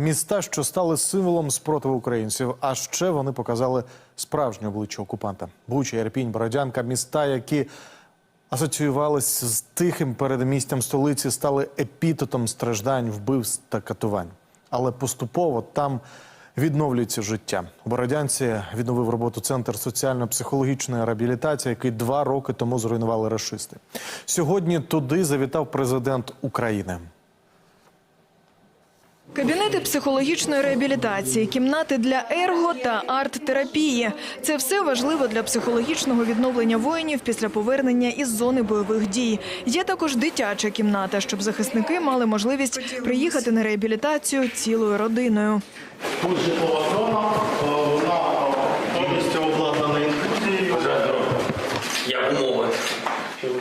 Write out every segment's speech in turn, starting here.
Міста, що стали символом спротиву українців. А ще вони показали справжнє обличчя окупанта. Буча, Ірпінь, Бородянка, міста, які асоціювалися з тихим передмістям столиці, стали епітетом страждань, вбивств та катувань. Але поступово там відновлюється життя. У Бородянці відновив роботу центр соціально-психологічної реабілітації, який два роки тому зруйнували рашисти. Сьогодні туди завітав президент України. Кабінети психологічної реабілітації, кімнати для ерго та арт-терапії – це все важливо для психологічного відновлення воїнів після повернення із зони бойових дій. Є також дитяча кімната, щоб захисники мали можливість приїхати на реабілітацію цілою родиною. Тут житлова зона, е, вона повністю обладнана інфузією. Як умови.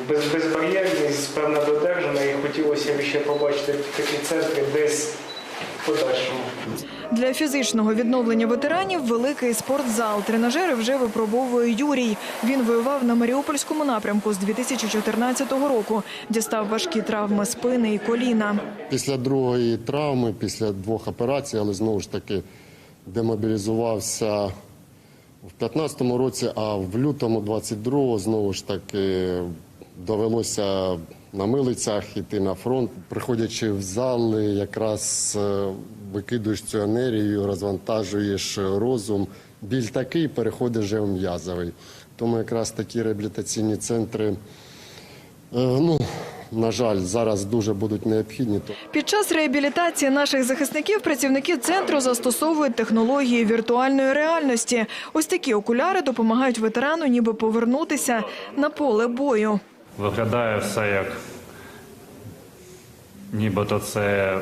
Без, безбар'єрність, певна додержана, і хотілося б ще побачити такі центри десь подальшому. Для фізичного відновлення ветеранів великий спортзал. Тренажери вже випробовує Юрій. Він воював на Маріупольському напрямку з 2014 року. Дістав важкі травми спини і коліна. Після другої травми, після двох операцій, але знову ж таки демобілізувався в 15-му році, а в лютому 22-го знову ж таки довелося на милицях йти на фронт. Приходячи в зал, якраз е, викидуєш цю енергію, розвантажуєш розум. Біль такий переходить вже в м'язовий. Тому якраз такі реабілітаційні центри. Е, Ну, на жаль, зараз дуже будуть необхідні. Під час реабілітації наших захисників працівники центру застосовують технології віртуальної реальності. Ось такі окуляри допомагають ветерану ніби повернутися на поле бою. Виглядає все як нібито це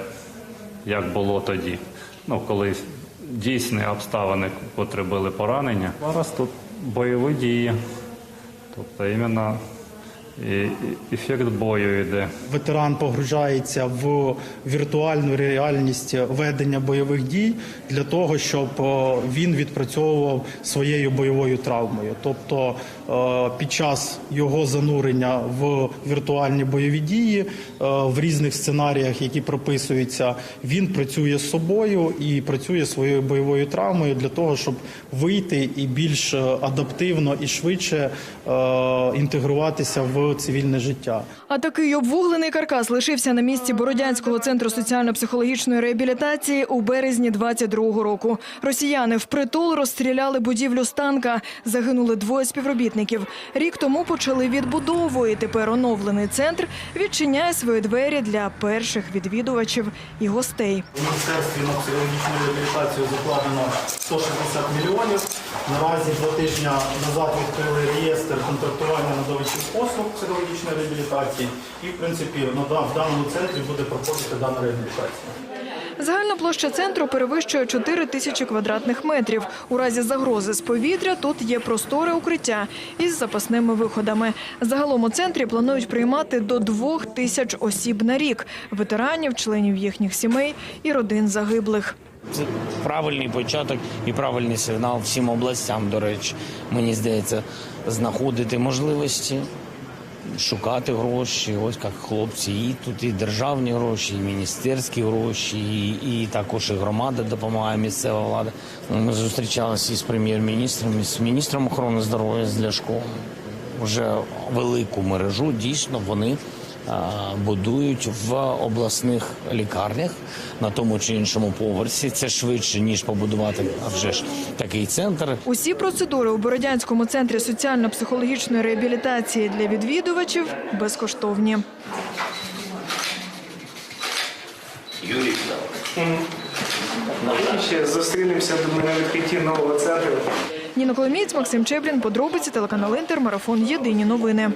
як було тоді. Ну, коли дійсні обставини потребили поранення. Зараз тут бойові дії. Тобто іменно ефект бою йде. Ветеран погружається в віртуальну реальність ведення бойових дій для того, щоб е, він відпрацьовував своєю бойовою травмою. Тобто е, під час його занурення в віртуальні бойові дії е, в різних сценаріях, які прописуються, він працює з собою і працює своєю бойовою травмою для того, щоб вийти і більш адаптивно і швидше інтегруватися в цивільне життя. А такий обвуглений каркас лишився на місці Бородянського центру соціально-психологічної реабілітації у березні 22-го року. Росіяни впритул розстріляли будівлю станка. Загинули двоє співробітників. Рік тому почали відбудову. І тепер оновлений центр відчиняє свої двері для перших відвідувачів і гостей. У міністерстві на психологічну реабілітацію закладено 160 мільйонів. Наразі два тижні назад відкрили реєстр контрактування надавачів послуг психологічної реабілітації. І, в принципі, в даному центрі буде проходити дана реабілітація. Загальна площа центру перевищує 4 тисячі квадратних метрів. У разі загрози з повітря тут є просторе укриття із запасними виходами. Загалом у центрі планують приймати до двох тисяч осіб на рік – ветеранів, членів їхніх сімей і родин загиблих. Це правильний початок і правильний сигнал всім областям, до речі. Мені здається, знаходити можливості, шукати гроші. Ось як хлопці, і тут і державні гроші, і міністерські гроші, і, і також і громада допомагає місцева влада. Ми зустрічалися із прем'єр-міністром, з міністром охорони здоров'я з Ляшком. Вже велику мережу дійсно вони будують в обласних лікарнях на тому чи іншому поверсі. Це швидше ніж побудувати а вже ж такий центр. Усі процедури у Бородянському центрі соціально-психологічної реабілітації для відвідувачів безкоштовні. Юрій Ще зустрінемося думаю, на відкритті нового центру. Ніна Коломієць, Максим Чеблін, подробиці, телеканал Інтер, марафон Єдині новини.